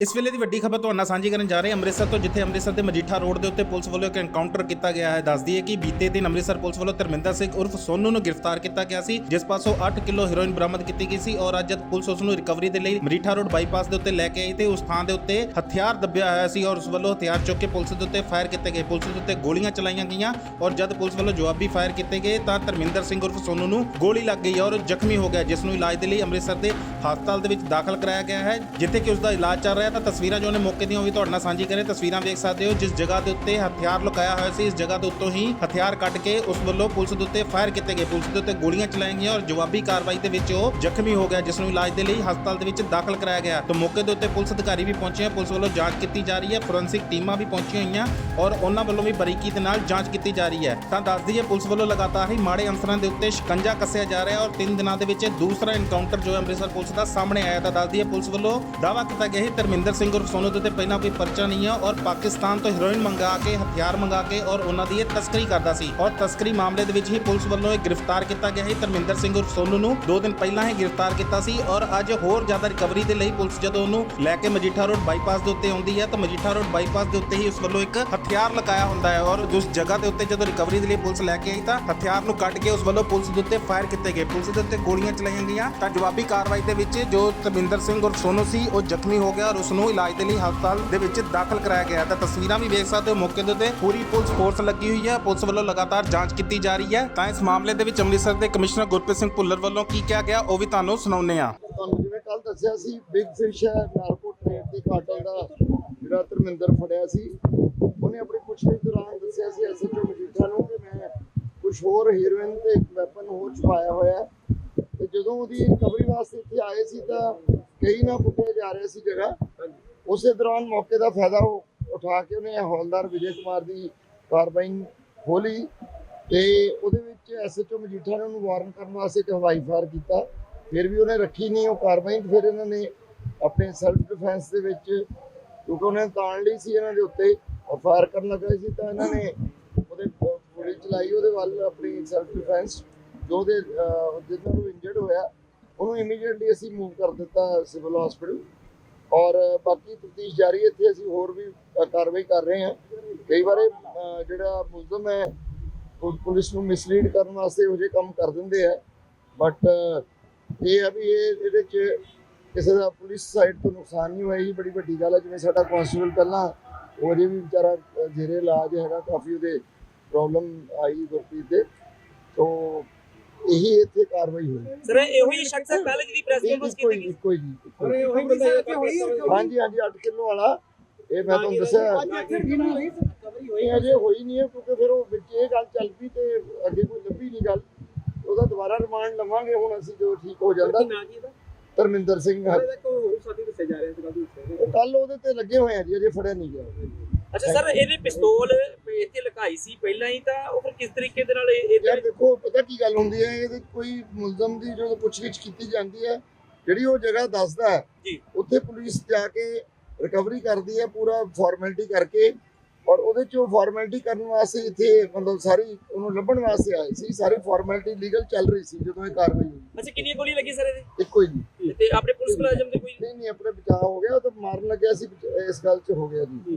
ਇਸ ਵੇਲੇ ਦੀ ਵੱਡੀ ਖਬਰ ਤੁਹਾਨੂੰ ਨਾਲ ਸਾਂਝੀ ਕਰਨ ਜਾ ਰਹੇ ਹਾਂ। ਅੰਮ੍ਰਿਤਸਰ ਤੋਂ ਜਿੱਥੇ ਅੰਮ੍ਰਿਤਸਰ ਦੇ ਮਜੀਠਾ ਰੋਡ ਦੇ ਉੱਤੇ ਪੁਲਿਸ ਵੱਲੋਂ ਇੱਕ ਐਨਕਾਊਂਟਰ ਕੀਤਾ ਗਿਆ ਹੈ। ਦੱਸਦੀ ਹੈ ਕਿ ਬੀਤੇ ਦਿਨ ਅੰਮ੍ਰਿਤਸਰ ਪੁਲਿਸ ਵੱਲੋਂ ਧਰਮਿੰਦਰ ਸਿੰਘ ਉਰਫ ਸੋਨੂ ਨੂੰ ਗ੍ਰਿਫਤਾਰ ਕੀਤਾ ਗਿਆ ਸੀ, ਜਿਸ ਪਾਸੋਂ 8 ਕਿਲੋ ਹੈਰੋਇਨ ਬਰਾਮਦ ਕੀਤੀ ਗਈ ਸੀ ਔਰ ਅੱਜ ਪੁਲਿਸ ਉਸ ਨੂੰ ਰਿਕਵਰੀ ਦੇ ਲਈ ਮਜੀਠਾ ਰੋਡ ਬਾਈਪਾਸ ਦੇ ਉੱਤੇ ਲੈ ਕੇ ਆਈ ਤੇ ਉਸ ਥਾਂ ਦੇ ਉੱਤੇ ਹਥਿਆਰ ਦੱਬਿਆ ਹੋਇਆ ਸੀ ਔਰ ਉਸ ਵੱਲੋਂ ਹਥਿਆਰ ਚੁੱਕ ਕੇ ਪੁਲਿਸ ਦੇ ਉੱਤੇ ਫਾਇਰ ਕੀਤੇ ਗਏ। ਪੁਲਿਸ ਦੇ ਉੱਤੇ ਗੋਲੀਆਂ ਚਲਾਈਆਂ ਗਈਆਂ ਔਰ ਜਦ ਪੁਲਿਸ ਵੱਲੋਂ ਜਵਾਬੀ ਫਾਇਰ ਕੀਤੇ ਗਏ ਤਾਂ ਧਰਮਿੰਦਰ ਸਿੰਘ ਉਰਫ ਸੋਨੂ ਨੂੰ ਗੋਲੀ ਲੱਗ ਗਈ ਔਰ ਜ਼ਖਮੀ ਹੋ ਗਿਆ, ਜਿਸ ਨੂੰ ਇਲਾਜ ਦੇ ਲਈ ਅੰਮ੍ਰਿਤਸਰ ਦੇ ਹਸਪਤਾਲ ਦੇ ਵਿੱਚ ਦਾਖਲ ਕਰਾਇਆ ਗਿਆ ਹੈ, ਜਿੱਥੇ ਕਿ ਉਸ ਦਾ ਇਲਾਜ ਚੱਲ ਰਿਹਾ ਤਾਂ ਤਸਵੀਰਾਂ ਜੋ ਨੇ ਮੌਕੇ ਦੀਆਂ ਉਹ ਵੀ ਤੁਹਾਡੇ ਨਾਲ ਸਾਂਝੀ ਕਰੇ। ਤਸਵੀਰਾਂ ਵੇਖ ਸਕਦੇ ਹੋ, ਜਿਸ ਜਗ੍ਹਾ ਦੇ ਉੱਤੇ ਹਥਿਆਰ ਲੁਕਾਇਆ ਹੋਇਆ ਸੀ, ਇਸ ਜਗ੍ਹਾ ਦੇ ਉੱਤੋਂ ਹੀ ਹਥਿਆਰ ਕੱਢ ਕੇ ਉਸ ਵੱਲੋਂ ਪੁਲਿਸ ਦੇ ਉੱਤੇ ਫਾਇਰ ਕੀਤੇ ਗਏ। ਪੁਲਿਸ ਦੇ ਉੱਤੇ ਗੋਲੀਆਂ ਚਲਾਈਆਂ ਗਈਆਂ ਔਰ ਜਵਾਬੀ ਕਾਰਵਾਈ ਦੇ ਵਿੱਚ ਉਹ ਜ਼ਖਮੀ ਹੋ ਗਿਆ, ਜਿਸ ਨੂੰ ਇਲਾਜ ਦੇ ਲਈ ਹਸਪਤਾਲ ਦੇ ਵਿੱਚ ਦਾਖਲ ਕਰਾਇਆ ਗਿਆ। ਤਾਂ ਮੌਕੇ ਦੇ ਉੱਤੇ ਪੁਲਿਸ ਅਧਿਕਾਰੀ ਵੀ ਪਹੁੰਚੇ ਹਨ ਪੁਲਿਸ ਵੱਲੋਂ ਜਾਂਚ ਕੀਤੀ ਜਾ ਰਹੀ ਹੈ, ਫੋਰੈਂਸਿਕ ਟੀਮਾਂ ਵੀ ਪਹੁੰਚੀਆਂ ਹੋਈਆਂ ਔਰ ਉਹਨਾਂ ਵੱਲੋਂ ਵੀ ਬਰੀਕੀ ਦੇ ਨਾਲ ਜਾਂਚ ਕੀਤੀ ਜਾ ਰਹੀ ਹੈ। ਤਾਂ ਦੱਸ ਦਈਏ, ਪੁਲਿਸ ਵੱਲੋਂ ਲਗਾਤਾਰ ਹੀ ਮਾੜੇ ਅੰਸਰਾਂ ਦੇ ਉੱਤੇ ਸ਼ਿਕੰਜਾ ਕੱਸਿਆ ਜਾ ਰਿਹਾ ਔਰ 3 ਦਿਨਾਂ ਦੇ ਵਿੱਚ ਦੂਸਰਾ ਐਨਕਾਊਂਟਰ ਜੋ ਹੈ ਅੰਮ੍ਰਿਤਸਰ ਪੁਲਿਸ ਦਾ ਸਾਹਮਣੇ ਆਇਆ। ਤਾਂ ਦੱਸ ਦਈਏ, ਪੁਲਿਸ ਵੱਲੋਂ ਦਾਅਵਾ ਕੀਤਾ ਗਿਆ ਹੈ ਧਰਮਿੰਦਰ ਸਿੰਘ ਉਰਫ ਸੋਨੂ ਦੇ ਉੱਤੇ ਪਹਿਲਾਂ ਕੋਈ ਪਰਚਾ ਨਹੀਂ ਹੈ ਔਰ ਪਾਕਿਸਤਾਨ ਤੋਂ ਹੈਰੋਇਨ ਮੰਗਾ ਕੇ, ਹਥਿਆਰ ਮੰਗਾ ਕੇ ਔਰ ਉਹਨਾਂ ਦੀ ਇਹ ਤਸਕਰੀ ਕਰਦਾ ਸੀ। ਔਰ ਤਸਕਰੀ ਮਾਮਲੇ ਦੇ ਵਿੱਚ ਹੀ ਪੁਲਿਸ ਵੱਲੋਂ ਇਹ ਗ੍ਰਿਫਤਾਰ ਕੀਤਾ ਗਿਆ ਹੈ ਧਰਮਿੰਦਰ ਸਿੰਘ ਉਰਫ ਸੋਨੂ ਨੂੰ 2 ਦਿਨ ਪਹਿਲਾਂ ਹੀ ਗ੍ਰਿਫਤਾਰ ਕੀਤਾ ਸੀ ਔਰ ਅੱਜ ਹੋਰ ਜ਼ਿਆਦਾ ਰਿਕਵਰੀ ਦੇ ਲਈ ਪੁਲਿਸ ਜਦੋਂ ਉਹਨੂੰ ਲੈ ਕੇ ਮਜੀਠਾ ਰੋਡ ਬਾਈਪਾਸ ਦੇ ਉੱਤੇ ਆਉਂਦੀ ਹੈ, ਤਾਂ ਮਜੀਠਾ ਰੋਡ ਬਾਈਪਾਸ ਦੇ ਉੱਤੇ ਹੀ ਉਸ ਵੱਲੋਂ ਇੱਕ ਹਥਿਆਰ ਲਗਾਇਆ ਹੁੰਦਾ ਹੈ ਔਰ ਉਸ ਜਗ੍ਹਾ ਦੇ ਉੱਤੇ ਜਦੋਂ ਰਿਕਵਰੀ ਦੇ ਲਈ ਪੁਲਿਸ ਲੈ ਕੇ ਆਈ, ਤਾਂ ਹਥਿਆਰ ਨੂੰ ਕੱਢ ਕੇ ਉਸ ਵੱਲੋਂ ਪੁਲਿਸ ਦੇ ਉੱਤੇ ਫਾਇਰ ਕੀਤੇ ਗਏ। ਪੁਲਿਸ ਦੇ ਉੱਤੇ ਗੋਲੀਆਂ ਚਲਾਈਆਂ ਗਈਆਂ, ਤਾਂ ਜਵਾਬੀ ਕਾਰਵਾਈ ਦੇ ਵਿੱਚ ਜੋ ਧਰਮਿੰਦਰ ਸਿੰਘ ਔਰ ਸੋਨੂ ਸੀ, ਉਹ ਜ਼ਖਮੀ ਹੋ ਗਿਆ ਔਰ ਉਸ ਨੂੰ ਇਲਾਜ ਦੇ ਲਈ ਹਸਪਤਾਲ ਦੇ ਵਿੱਚ ਦਾਖਲ ਕਰਾਇਆ ਗਿਆ ਤਾਂ ਤਸਵੀਰਾਂ ਵੀ ਵੇਖ ਸਕਦੇ ਹੋ। ਮੌਕੇ ਦੇ ਉੱਤੇ ਪੂਰੀ ਪੁਲਿਸ ਫੋਰਸ ਲੱਗੀ ਹੋਈ ਹੈ। ਪੁਲਿਸ ਵੱਲੋਂ ਲਗਾਤਾਰ ਜਾਂਚ ਕੀਤੀ ਜਾ ਰਹੀ ਹੈ। ਤਾਂ ਇਸ ਮਾਮਲੇ ਦੇ ਵਿੱਚ ਅੰਮ੍ਰਿਤਸਰ ਦੇ ਕਮਿਸ਼ਨਰ ਗੁਰਪ੍ਰੀਤ ਸਿੰਘ ਭੁੱਲਰ ਵੱਲੋਂ ਕੀ ਕਿਹਾ ਗਿਆ, ਉਹ ਵੀ ਤੁਹਾਨੂੰ ਸੁਣਾਉਂਦੇ ਹਾਂ। ਤੁਹਾਨੂੰ ਜਿਵੇਂ ਕੱਲ ਦੱਸਿਆ ਸੀ ਬਿਗ ਫਿਸ਼ ਹੈ ਨਾਰਕੋ ਟ੍ਰੇਡ ਦੇ ਕਾਟਲ ਦਾ ਜਿਹੜਾ ਧਰਮਿੰਦਰ ਫੜਿਆ ਸੀ। ਉਹਨੇ ਆਪਣੀ ਪੁੱਛਗਿੱਛ ਦੌਰਾਨ ਦੱਸਿਆ ਸੀ ਐਸਐਚਓ ਮਜੀਠਾ ਨੂੰ ਕਿ ਮੈਂ ਕੁਝ ਹੋਰ ਹੀਰੋਇਨ ਤੇ ਇੱਕ ਵੈਪਨ ਹੋਰ ਛੁਪਾਇਆ ਹੋਇਆ ਤੇ ਜਦੋਂ ਉਹਦੀ ਰਿਕਵਰੀ ਵਾਸਤੇ ਇੱਥੇ ਆਏ ਸੀ ਤਾਂ ਕਈ ਨਾ ਪੁੱਟਿਆ ਜਾ ਰਿਹਾ ਸੀ ਜਗ੍ਹਾ। ਉਸੇ ਦੌਰਾਨ ਮੌਕੇ ਦਾ ਫਾਇਦਾ ਉਠਾ ਕੇ ਉਹਨੇ ਹੌਲਦਾਰ ਵਿਜੇ ਕੁਮਾਰ ਦੀ ਕਾਰਵਾਈ ਖੋਲੀ ਤੇ ਉਹਦੇ ਵਿੱਚ ਐਸਐਚਓ ਮਜੀਠਾ ਨੇ ਉਹਨੂੰ ਵਾਰਨ ਕਰਨ ਵਾਸਤੇ ਇੱਕ ਹਵਾਈ ਫਾਇਰ ਕੀਤਾ। ਫਿਰ ਵੀ ਉਹਨੇ ਰੱਖੀ ਨਹੀਂ ਉਹ ਕਾਰਵਾਈ ਫਿਰ ਇਹਨਾਂ ਨੇ ਆਪਣੇ ਸੈਲਫ ਡਿਫੈਂਸ ਦੇ ਵਿੱਚ ਕਿਉਂਕਿ ਉਹਨੇ ਤਾਣ ਲਈ ਸੀ ਇਹਨਾਂ ਦੇ ਉੱਤੇ ਔਰ ਫਾਇਰ ਕਰਨ ਲੱਗਾ ਸੀ ਤਾਂ ਇਹਨਾਂ ਨੇ ਉਹਦੇ ਗੋਲੀ ਚਲਾਈ ਉਹਦੇ ਵੱਲ ਆਪਣੀ ਸੈਲਫ ਡਿਫੈਂਸ ਜੋ ਉਹਦੇ ਅਹ, ਜਿਹਨਾਂ ਨੂੰ ਇੰਜਰਡ ਹੋਇਆ ਉਹਨੂੰ ਇਮੀਡੀਏਟਲੀ ਅਸੀਂ ਮੂਵ ਕਰ ਦਿੱਤਾ ਸਿਵਲ ਹਸਪੀਟਲ ਔਰ ਬਾਕੀ ਤਫਤੀਸ਼ ਜਾਰੀ ਹੈ, ਇੱਥੇ ਅਸੀਂ ਹੋਰ ਵੀ ਕਾਰਵਾਈ ਕਰ ਰਹੇ ਹਾਂ। ਕਈ ਵਾਰੇ ਜਿਹੜਾ ਮੁਲਜ਼ਮ ਹੈ ਪੁਲਿਸ ਨੂੰ ਮਿਸਲੀਡ ਕਰਨ ਵਾਸਤੇ ਇਹੋ ਜਿਹੇ ਕੰਮ ਕਰ ਦਿੰਦੇ ਆ। ਬਟ ਇਹ ਹੈ ਵੀ ਇਹ, ਇਹਦੇ ਚ ਕਿਸੇ ਦਾ ਪੁਲਿਸ ਸਾਈਡ ਤੋਂ ਨੁਕਸਾਨ ਨਹੀਂ ਹੋਇਆ। ਇਹ ਬੜੀ ਵੱਡੀ ਗੱਲ ਹੈ, ਜਿਵੇਂ ਸਾਡਾ ਕਨਸਟੇਬਲ ਪਹਿਲਾਂ ਉਹ ਅਜੇ ਵੀ ਵਿਚਾਰਾ ਜ਼ੇਰੇ ਇਲਾਜ ਹੈਗਾ, ਕਾਫੀ ਉਹਦੇ ਪ੍ਰੋਬਲਮ ਆਈ ਗੁਰਪ੍ਰੀਤ ਦੇ। ਤੋਂ ਇਹੀ ਇੱਥੇ ਕਾਰਵਾਈ ਹੋਈ। ਸਰ ਇਹੋ ਹੀ ਸ਼ਖਸ ਹੈ ਪਹਿਲੇ ਜਿਹਦੀ ਪ੍ਰੈਸ ਕਾਨਫਰੰਸ ਇੱਕੋ ਕੀਤੀ ਹੀ ਗਈ ਇੱਕੋ ਹੀ ਜੀ ਇੱਕੋ ਹੀ। ਉਹੀ ਬੰਦਾ ਕਿ ਹੋਈ ਹਾਂਜੀ ਹਾਂਜੀ 8 ਕਿਲੋ ਵਾਲਾ ਇਹ ਮੈਂ ਤੁਹਾਨੂੰ ਦੱਸਿਆ। ਨਹੀਂ ਅਜੇ ਹੋਈ ਨਹੀਂ ਹੈ ਕਿਉਂਕਿ ਫਿਰ ਉਹ ਵਿੱਚ ਇਹ ਗੱਲ ਚੱਲ ਪਈ ਤੇ ਅੱਗੇ ਕੋਈ ਲੱਭੀ ਨਹੀਂ ਗੱਲ। ਉਹਦਾ ਦੁਬਾਰਾ ਰਿਮਾਂਡ ਲਵਾਂਗੇ ਹੁਣ ਅਸੀਂ ਜੋ ਠੀਕ ਹੋ ਜਾਂਦਾ। ਇਹਦਾ? ਧਰਮਿੰਦਰ ਸਿੰਘ ਇਹਦਾ ਕੋਈ ਹੋਰ ਸਾਥੀ ਦੱਸਿਆ ਜਾ ਰਿਹਾ ਇਸ ਗੱਲ ਦੀ ਕੱਲ ਉਹਦੇ ਤੇ ਲੱਗੇ ਹੋਏ ਆ ਜੀ ਅਜੇ ਫੜਿਆ ਨਹੀਂ ਗਿਆ। ਅੱਛਾ ਸਰ ਇਹਨੇ ਪਿਸਤੌਲ ਲਗਾਈ ਸੀ ਪਹਿਲਾਂ ਹੀ ਤਾਂ ਉਹ ਫਿਰ ਕਿਸ ਤਰੀਕੇ ਦੇ ਨਾਲ ਇਹ ਯਾਰ ਦੇਖੋ ਪਤਾ ਕੀ ਗੱਲ ਹੁੰਦੀ ਹੈ ਇਹਦੇ ਕੋਈ ਮੁਲਜ਼ਮ ਦੀ ਜਦੋਂ ਪੁੱਛਗਿੱਛ ਕੀਤੀ ਜਾਂਦੀ ਹੈ ਜਿਹੜੀ ਉਹ ਜਗ੍ਹਾ ਦੱਸਦਾ ਹੈ। ਉੱਥੇ ਪੁਲਿਸ ਜਾ ਕੇ ਰਿਕਵਰੀ ਕਰਦੀ ਹੈ ਪੂਰਾ ਫਾਰਮੈਲਿਟੀ ਕਰਕੇ ਔਰ ਉਹਦੇ ਚੋਂ ਫਾਰਮੈਲਿਟੀ ਕਰਨ ਵਾਸਤੇ ਇੱਥੇ ਮਤਲਬ ਸਾਰੀ ਉਹਨੂੰ ਲੱਭਣ ਵਾਸਤੇ ਆਏ ਸੀ ਸਾਰੀ ਫਾਰਮੈਲਿਟੀ ਲੀਗਲ ਚੱਲ ਰਹੀ ਸੀ ਜਦੋਂ ਇਹ ਕਾਰਵਾਈ ਹੋਈ। ਅੱਛਾ ਕਿੰਨੀ ਗੋਲੀ ਲੱਗੀ ਸਰ ਇਹਦੇ? ਇੱਕੋ ਹੀ ਜੀ। ਤੇ ਆਪਣੇ ਪੁਲਿਸ ਮੁਲਾਜ਼ਮ ਦੇ ਕੋਈ? ਨਹੀਂ ਨਹੀਂ ਆਪਣੇ ਬਚਾਅ ਹੋ ਗਿਆ ਉਹ ਤਾਂ ਮਾਰਨ ਲੱਗਿਆ ਸੀ ਇਸ ਗੱਲ 'ਚ ਹੋ ਗਿਆ ਜੀ।